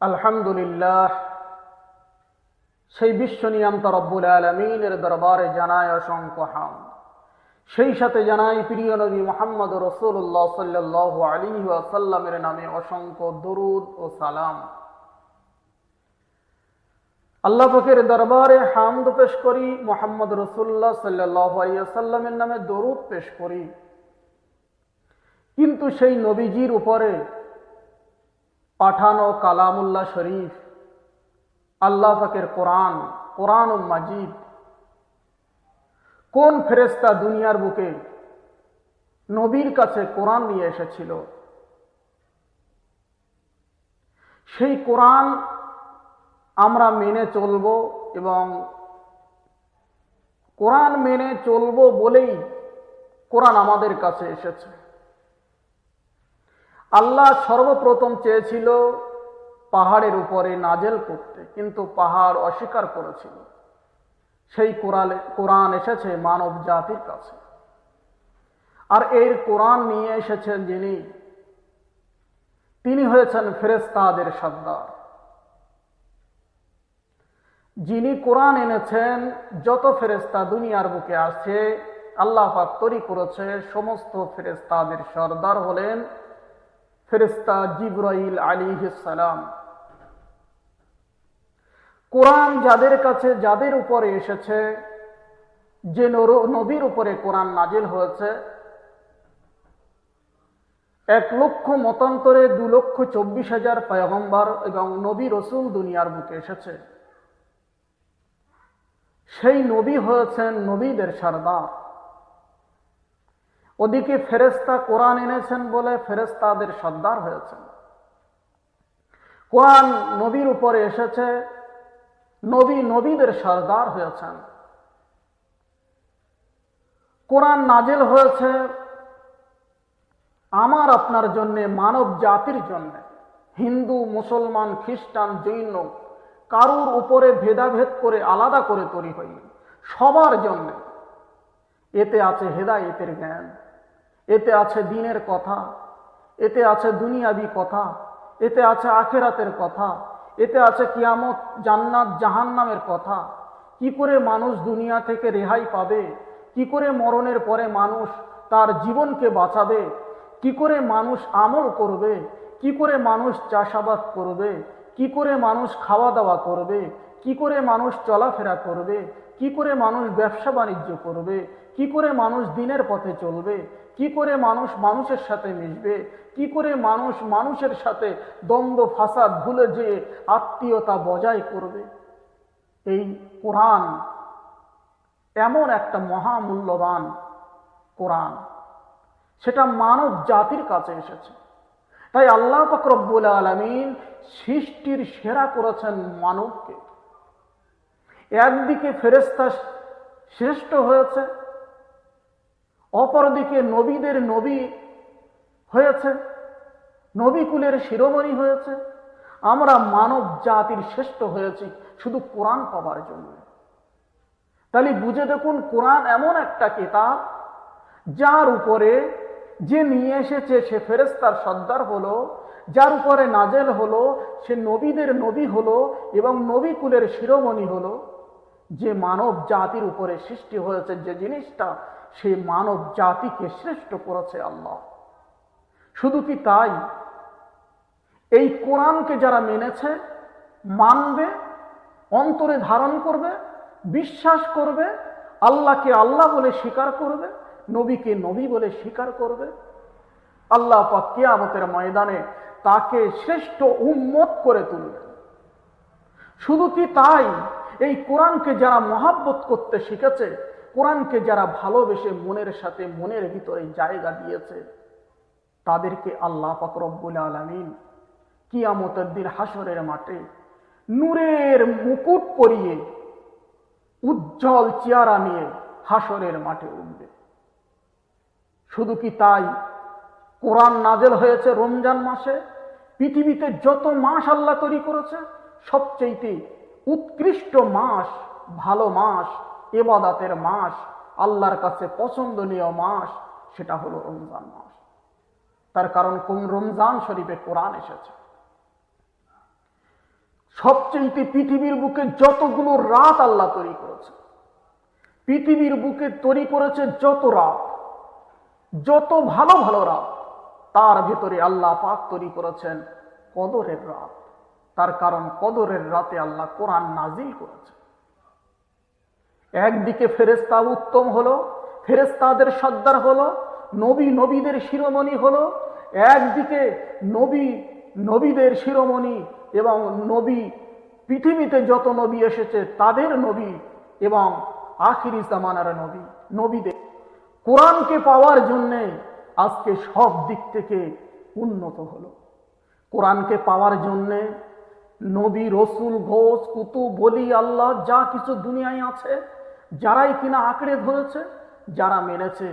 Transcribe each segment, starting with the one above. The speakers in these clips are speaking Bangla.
আলহামদুলিল্লাহ, সেই বিশ্ব নিয়ামতা রব্বুল আলমিনের দরবারে জানায় অসংখ্য হাম। সেই সাথে জানাই প্রিয় নবী মোহাম্মদ রসুল্লাহ সাল্লাহ আলী আসাল্লামের নামে অসংখ্য দরুদ ও সালাম। আল্লাহ পাকের দরবারে হামদ পেশ করি, মোহাম্মদ রসুল্লাহ সাল্লাহ আলিয়াল্লামের নামে দরুদ পেশ করি। কিন্তু সেই নবীজির উপরে পাঠানো কালামুল্লাহ শরীফ, আল্লাহ পাকের কোরআন কোরআন মাজিদ। কোন ফেরেস্তা দুনিয়ার বুকে নবীর কাছে কোরআন নিয়ে এসেছিল? সেই কোরআন আমরা মেনে চলব এবং কোরআন মেনে চলব বলেই কোরআন আমাদের কাছে এসেছে। আল্লাহ সর্বপ্রথম চেয়েছিল পাহাড়ের উপরে নাজেল করতে, কিন্তু পাহাড় অস্বীকার করেছিল। সেই কোরআনে, কোরআন এসেছে মানব জাতির কাছে। আর এর কোরআন নিয়ে এসেছেন যিনি, তিনি হয়েছেন ফেরেস্তাদের সর্দার যিনি কোরআন এনেছেন, যত ফেরেস্তা দুনিয়ার বুকে আছে, আল্লাহ তৈরি করেছে সমস্ত ফেরেস্তাদের সর্দার হলেন ফেরেস্তা জিব্রাইল আলী সালাম। কোরআন যাদের কাছে, যাদের উপরে এসেছে, যে নবীর উপরে কোরআন নাজিল হয়েছে, এক লক্ষ মতান্তরে দু লক্ষ চব্বিশ হাজার পয়গম্বর এবং নবী রসুল দুনিয়ার বুকে এসেছে। সেই নবী হয়েছেন নবীদের সর্দার। ওদিকে ফেরেস্তা কোরআন এনেছেন বলে ফেরেস্তাদের সর্দার হয়েছেন। কোরআন নবীর উপরে এসেছে, নবী নবীদের সর্দার হয়েছেন। কোরআন নাজেল হয়েছে আমার আপনার জন্যে, মানব জাতির জন্য। হিন্দু, মুসলমান, খ্রিস্টান, জৈন কারুর উপরে ভেদাভেদ করে আলাদা করে তৈরি হয়নি। সবার জন্য এতে আছে হেদায়েতের জ্ঞান। এতে আছে দিনের কথা, এতে আছে দুনিয়াবি কথা, এতে আছে আখেরাতের কথা, এতে আছে কিয়ামত, জান্নাত, জাহান্নামের কথা। কি করে মানুষ দুনিয়া থেকে রেহাই পাবে? কি করে মরণের পরে মানুষ তার জীবনকে বাঁচাবে? কি করে মানুষ আমল করবে? কি করে মানুষ চাষাবাদ করবে? কি করে মানুষ খাওয়া দাওয়া করবে? কি করে মানুষ চলাফেরা করবে? কি করে মানুষ ব্যবসা বাণিজ্য করবে? কি করে মানুষ দিনের পথে চলবে? কি করে মানুষ মানুষের সাথে মিশবে? কি করে মানুষ মানুষের সাথে দ্বন্দ্ব, ফাসাদ, ভুলে যেয়ে আত্মীয়তা বজায় করবে? এই কোরআন এমন একটা মহামূল্যবান কোরআন। সেটা মানব জাতির কাছে এসেছে। তাই আল্লাহ ফকরব্বুল আলমিন সৃষ্টির সেরা করেছেন মানবকে। একদিকে ফেরেস্তা শ্রেষ্ঠ হয়েছে, অপরদিকে নবীদের নবী হয়েছে, নবীকুলের শিরোমণি হয়েছে। আমরা মানব জাতির শ্রেষ্ঠ হয়েছি শুধু কোরআন পাবার জন্য। তাহলে বুঝে দেখুন, কোরআন এমন একটা কিতাব যার উপরে যে নিয়ে এসেছে সে ফেরেস্তার সর্দার হলো, যার উপরে নাজেল হলো, সে নবীদের নবী হলো এবং নবী কুলের শিরোমণি হলো। যে মানব জাতির উপরে সৃষ্টি হয়েছে যে জিনিসটা, সেই মানব জাতিকে শ্রেষ্ঠ করেছে আল্লাহ। শুধু কি তাই? এই কোরআনকে যারা মেনেছে, মানবে, অন্তরে ধারণ করবে, বিশ্বাস করবে, আল্লাহকে আল্লাহ বলে স্বীকার করবে, নবীকে নবী বলে স্বীকার করবে, আল্লাহ পাক কিয়ামতের ময়দানে তাকে শ্রেষ্ঠ উম্মত করে তুলবে শুধু কি তাই? এই কোরআনকে যারা মহাব্বত করতে শিখেছে, কোরআনকে যারা ভালোবেসে মনের সাথে মনের ভিতরে জায়গা দিয়েছে, তাদেরকে আল্লাহ ফকরব্বুল আলমিন কিয়ামতের দিন হাসরের মাঠে নূরের মুকুট পরিয়ে উজ্জ্বল চেয়ারা নিয়ে হাসরের মাঠে উঠবে। শুধু কি তাই? কোরআন নাজেল হয়েছে রমজান মাসে। পৃথিবীতে যত মাস আল্লাহ তৈরি করেছে সবচেয়ে উৎকৃষ্ট মাস, ভালো মাস এবাদাতের মাস, আল্লাহর কাছে পছন্দনীয় মাস, সেটা হলো রমজান মাস। তার কারণ কোন রমজান শরীফে কোরআন এসেছে? সবচেয়ে পৃথিবীর বুকে যতগুলো রাত আল্লাহ তৈরি করেছে, পৃথিবীর বুকে তৈরি করেছে যত রাত, যত ভালো ভালো রাত, তার ভেতরে আল্লাহ পাক তৈরি করেছেন কদরের রাত। তার কারণ কদরের রাতে আল্লাহ কোরআন নাজিল করেছে। একদিকে ফেরেস্তা উত্তম হলো ফেরেস্তাদের সর্দার হলো, নবী নবীদের শিরোমণি হলো, একদিকে নবী নবীদের শিরোমণি এবং নবী পৃথিবীতে যত নবী এসেছে তাদের নবী এবং আখিরি জামানার নবী, নবীদের। কোরআনকে পাওয়ার জন্যে আজকে সব দিক থেকে উন্নত হলো। কোরআনকে পাওয়ার জন্যে নবী, রসুল, ঘোষ কুতু বলি, আল্লাহ, যা কিছু দুনিয়ায় আছে, যারাই কিনা আঁকড়ে ধরেছে, যারা মেনেছে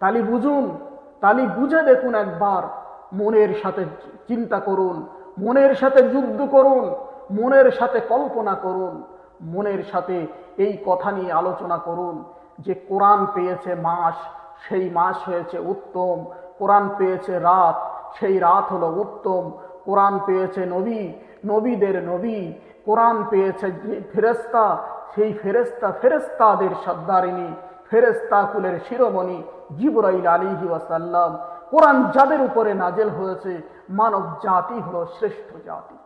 তালি বুঝুন, তালি বুঝে দেখুন একবার, মনের সাথে চিন্তা করুন, মনের সাথে যুদ্ধ করুন, মনের সাথে কল্পনা করুন, মনের সাথে এই কথা নিয়ে আলোচনা করুন যে কোরআন পেয়েছে মাস, সেই মাস হয়েছে উত্তম, কোরআন পেয়েছে রাত, সেই রাত হলো উত্তম কোরআন পেয়েছে নবী, নবীদের নবী, কোরআন পেয়েছে ফেরেস্তা সেই ফেরেস্তা ফেরেস্তাদের সর্দারিনী ফেরেস্তা কুলের শিরোমণি জিবরাইল আলিহি ওয়াসাল্লাম। কোরআন যাদের উপরে নাজেল হয়েছে, মানব জাতি হলো শ্রেষ্ঠ জাতি।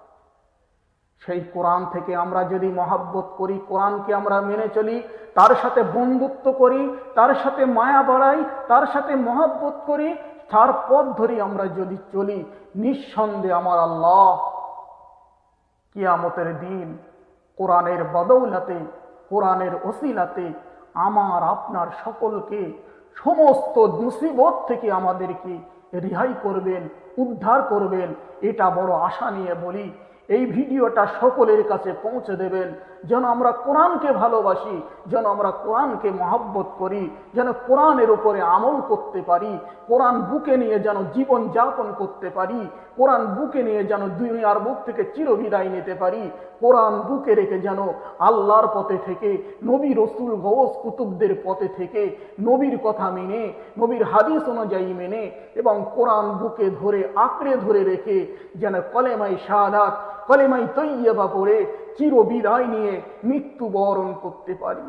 সেই কোরআন থেকে আমরা যদি মহাব্বত করি, কোরআনকে আমরা মেনে চলি, তার সাথে বন্ধুত্ব করি, তার সাথে মায়া বাড়াই, তার সাথে মহাব্বত করি তার পথ ধরে আমরা যদি চলি, নিঃসন্দেহে আমার আল্লাহ কিয়ামতের দিন কোরআনের বদৌলাতে, কোরআনের ওসিলাতে আমার, আপনার সকলকে সমস্ত মুসিবত থেকে আমাদেরকে রেহাই করবেন, উদ্ধার করবেন। এটা বড় আশা নিয়ে বলি। এই ভিডিওটা সকলের কাছে পৌঁছে দেবেন, যেন আমরা কোরআনকে ভালোবাসি, যেন আমরা কোরআনকে মহাব্বত করি, যেন কোরআনের উপরে আমল করতে পারি, কোরআন বুকে নিয়ে যেন জীবন যাপন করতে পারি, কোরআন বুকে নিয়ে যেন দুনিয়ার বুক থেকে চিরবিদায় নিতে পারি, কোরআন বুকে রেখে যেন আল্লাহর পথে থেকে, নবী রসুল গৌস কুতুবদের পথে থেকে, নবীর কথা মেনে, নবীর হাদিস অনুযায়ী মেনে, এবং কোরআন বুকে ধরে, আঁকড়ে ধরে রেখে, যেন কলেমাই শাহাদাত কলেমাই তৈয়বা পড়ে চিরবিদায় নিয়ে মৃত্যু বরণ করতে পারি।